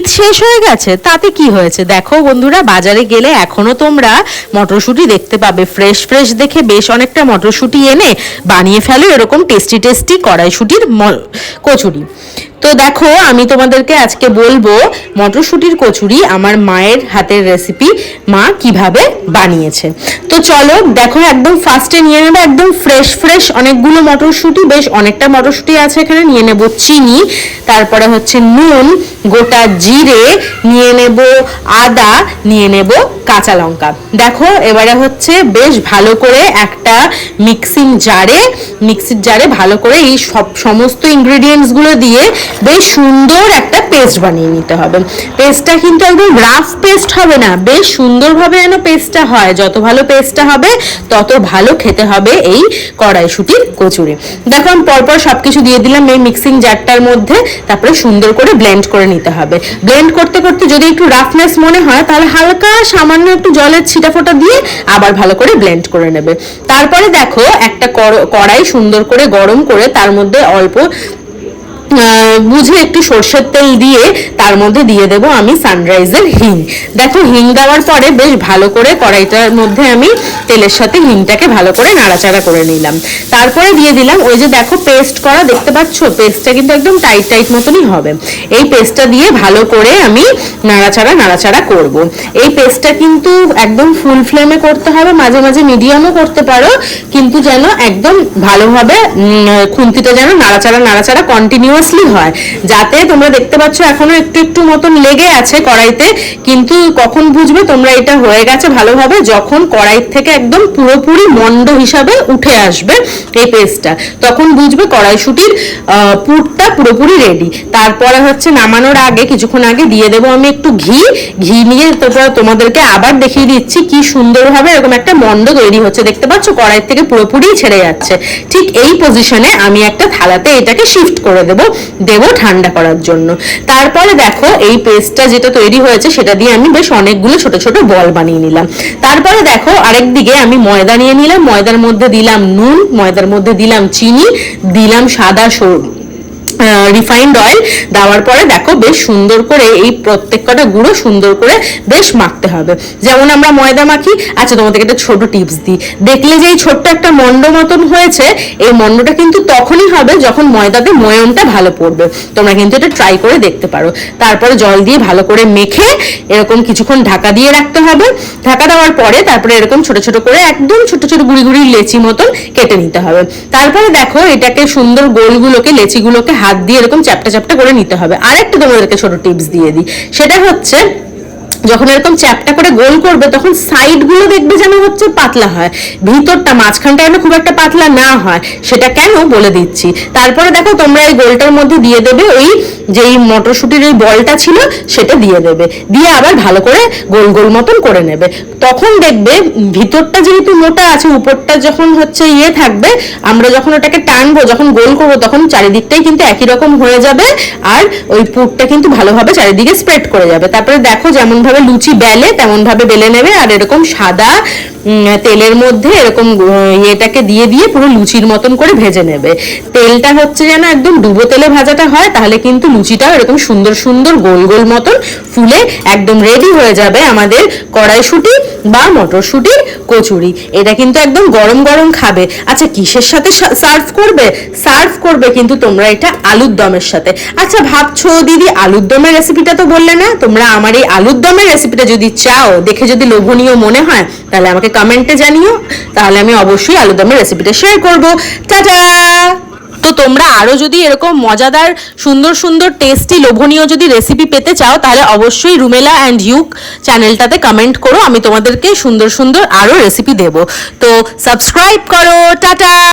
শীত শেষ হয়ে গেছে, তাতে কি হয়েছে? দেখো বন্ধুরা, বাজারে গেলে এখনও তোমরা মটরশুঁটি দেখতে পাবে। ফ্রেশ ফ্রেশ দেখে বেশ অনেকটা মটরশুঁটি এনে বানিয়ে ফেলো এরকম টেস্টি টেস্টি কড়াইশুঁটির কচুরি। তো দেখো, আমি তোমাদেরকে আজকে বলব মটরশুঁটির কচুরি আমার মায়ের হাতের রেসিপি মা কীভাবে বানিয়েছে। তো চলো, দেখো, একদম ফার্স্টে নিয়ে নেব, একদম ফ্রেশ ফ্রেশ অনেকগুলো মটরশুঁটি, বেশ অনেকটা মটরশুঁটি আছে এখানে, নিয়ে নেব চিনি, তারপরে হচ্ছে নুন, গোটা জিরে, নিয়ে নেব আদা, নিয়ে নেব কাঁচা লঙ্কা। দেখো, এবারে হচ্ছে বেশ ভালো করে একটা মিক্সিং জারে মিক্সির জারে ভালো করে এই সব সমস্ত ইনগ্রেডিয়েন্টসগুলো দিয়ে বেশ সুন্দর একটা পেস্ট বানিয়ে নিতে হবে। পেস্টটা কিন্তু একদম রাফ পেস্ট হবে না, বেশ সুন্দরভাবে যেন পেস্টটা হয়। যত ভালো পেস্টটা হবে, তত ভালো খেতে হবে এই কড়াইশুটির কচুরি। দেখো, আমি পরপর সবকিছু দিয়ে দিলাম এই মিক্সিং জারটার মধ্যে, তারপরে সুন্দর করে ব্লেন্ড করে নিতে হবে। ব্লেন্ড করতে করতে যদি একটু রাফনেস মনে হয়, তাহলে হালকা সামান্য একটু জলের ছিটাফোঁটা দিয়ে আবার ভালো করে ব্লেন্ড করে নেবে। তারপরে দেখো, একটা কড়াই সুন্দর করে গরম করে তার মধ্যে অল্প বুঝে একটু সর্ষের তেল দিয়ে তার মধ্যে দিয়ে দেব আমি সানরাইজের হিং। দেখো হিং দেওয়ার পরে বেশ ভালো করে কড়াইটার মধ্যে আমি তেলের সাথে হিংটাকে ভালো করে নাড়াচাড়া করে নিলাম। তারপরে দিয়ে দিলাম ওই যে দেখো পেস্ট করা, দেখতে পাচ্ছ? পেস্টটা কিন্তু একদম টাইট টাইট মতনই হবে। এই পেস্টটা দিয়ে ভালো করে আমি নাড়াচাড়া নাড়াচাড়া করব। এই পেস্টটা কিন্তু একদম ফুল ফ্লেমে করতে হবে, মাঝে মাঝে মিডিয়ামও করতে পারো, কিন্তু যেন একদম ভালোভাবে খুন্তিটা যেন নাড়াচাড়া নাড়াচাড়া কন্টিনিউয়াসলি হয়। যাতে তোমরা দেখতে পাচ্ছ এখনও একটু একটু মতন লেগে আছে কড়াইতে, কিন্তু কখন বুঝবে তোমরা এটা হয়ে গেছে ভালোভাবে যখন কড়াই থেকে একদম পুরোপুরি মন্ড হিসাবে উঠে আসবে এই পেস্টটা তখন বুঝবে কড়াইশুটির পুরটা পুরোপুরি রেডি তারপরে হচ্ছে নামানোর আগে, কিছুক্ষণ আগে দিয়ে দেবো আমি একটু ঘি। ঘি নিয়ে তারপর তোমাদেরকে আবার দেখিয়ে দিচ্ছি কি সুন্দরভাবে এরকম একটা মন্ড তৈরি হচ্ছে। দেখতে পাচ্ছ কড়াই থেকে পুরোপুরি ছেড়ে যাচ্ছে। ঠিক এই পজিশনে আমি একটা থালাতে এটাকে শিফট করে দেব দেব ঠান্ডা করার জন্য। তারপরে দেখো, এই পেস্টটা যেটা তৈরি হয়েছে, সেটা দিয়ে আমি বেশ অনেকগুলো ছোট ছোট বল বানিয়ে নিলাম। তারপরে দেখো আরেক দিকে আমি ময়দা নিয়ে নিলাম। ময়দার মধ্যে দিলাম নুন, ময়দার মধ্যে দিলাম চিনি, দিলাম সাদা সর রিফাইন্ড অয়েল দেওয়ার পরে দেখো বেশ সুন্দর করে এই প্রত্যেক কটা গুঁড়ো সুন্দর করে বেশ মাখতে হবে। যেমন আমরা ময়দা মাখি আচ্ছা তোমাদেরকে একটা ছোট টিপস দিই। দেখলে যে এই ছোট্ট একটা মন্ড মতন হয়েছে, এই মন্ডটা কিন্তু তখনই হবে যখন ময়দাতে ময়নটা ভালো পড়বে। তোমরা কিন্তু এটা ট্রাই করে দেখতে পারো। তারপরে জল দিয়ে ভালো করে মেখে এরকম কিছুক্ষণ ঢাকা দিয়ে রাখতে হবে। ঢাকা দেওয়ার পরে তারপরে এরকম ছোট ছোট করে একদম ছোট ছোট গুড়ি গুড়ি লেচি মতন কেটে নিতে হবে। তারপরে দেখো এটাকে সুন্দর গোলগুলোকে, লেচিগুলোকে হাত দিয়ে এরকম চ্যাপটা চ্যাপটা করে নিতে হবে। আরেকটা তোমাদেরকে ছোট টিপস দিয়ে দিই। সেটা হচ্ছে যখন এরকম চ্যাপটা করে গোল করবে, তখন সাইডগুলো দেখবে যেন হচ্ছে পাতলা হয়। ভিতরটা মাঝখানটা যেন খুব একটা পাতলা না হয়, সেটা কেন বলে দিচ্ছি। তারপরে দেখো তোমরা এই গোলটার মধ্যে দিয়ে দেবে ওই যেই মটরশুটির এই বলটা ছিল, সেটা দিয়ে দেবে। দিয়ে আবার ভালো করে গোল গোল মতন করে নেবে। তখন দেখবে ভিতরটা যেহেতু মোটা আছে, উপরটা যখন হচ্ছে ইয়ে থাকবে, আমরা যখন ওটাকে টানবো, যখন গোল করব, তখন চারিদিকটাই কিন্তু একই রকম হয়ে যাবে, আর ওই পুরটা কিন্তু ভালোভাবে চারিদিকে স্প্রেড করে যাবে। তারপরে দেখো যেমন ভাবে লুচি বেলে তেমন ভাবে বেলে নেবে। আর এরকম সাদা তেলের মধ্যে এরকম ইয়েটাকে দিয়ে দিয়ে পুরো লুচির মতন করে ভেজে নেবে। তেলটা হচ্ছে যেন একদম ডুবো তেলে ভাজাটা হয়, তাহলে কিন্তু লুচিটাও এরকম সুন্দর সুন্দর গোল গোল মতন ফুলে একদম রেডি হয়ে যাবে আমাদের কড়াইশুটি বা মটরশুটির কচুরি। এটা কিন্তু একদম গরম গরম খাবে। আচ্ছা কিসের সাথে সার্ভ করবে? সার্ভ করবে কিন্তু তোমরা এটা আলুর দমের সাথে। আচ্ছা ভাবছ দিদি, আলুর দমের রেসিপিটা তো বললে না? তোমরা আমার এই আলুর দমের রেসিপিটা যদি চাও, দেখে যদি লোভনীয় মনে হয়, তাহলে আমাকে কমেন্টে জানিও, তাহলে আমি অবশ্যই আলুদমের রেসিপিটা শেয়ার করব। টাটা! তো তোমরা আরও যদি এরকম মজাদার, সুন্দর সুন্দর টেস্টি লোভনীয় যদি রেসিপি পেতে চাও, তাহলে অবশ্যই রুমেলা অ্যান্ড ইউক চ্যানেলটাতে কমেন্ট করো, আমি তোমাদেরকে সুন্দর সুন্দর আরও রেসিপি দেব। তো সাবস্ক্রাইব করো। টাটা!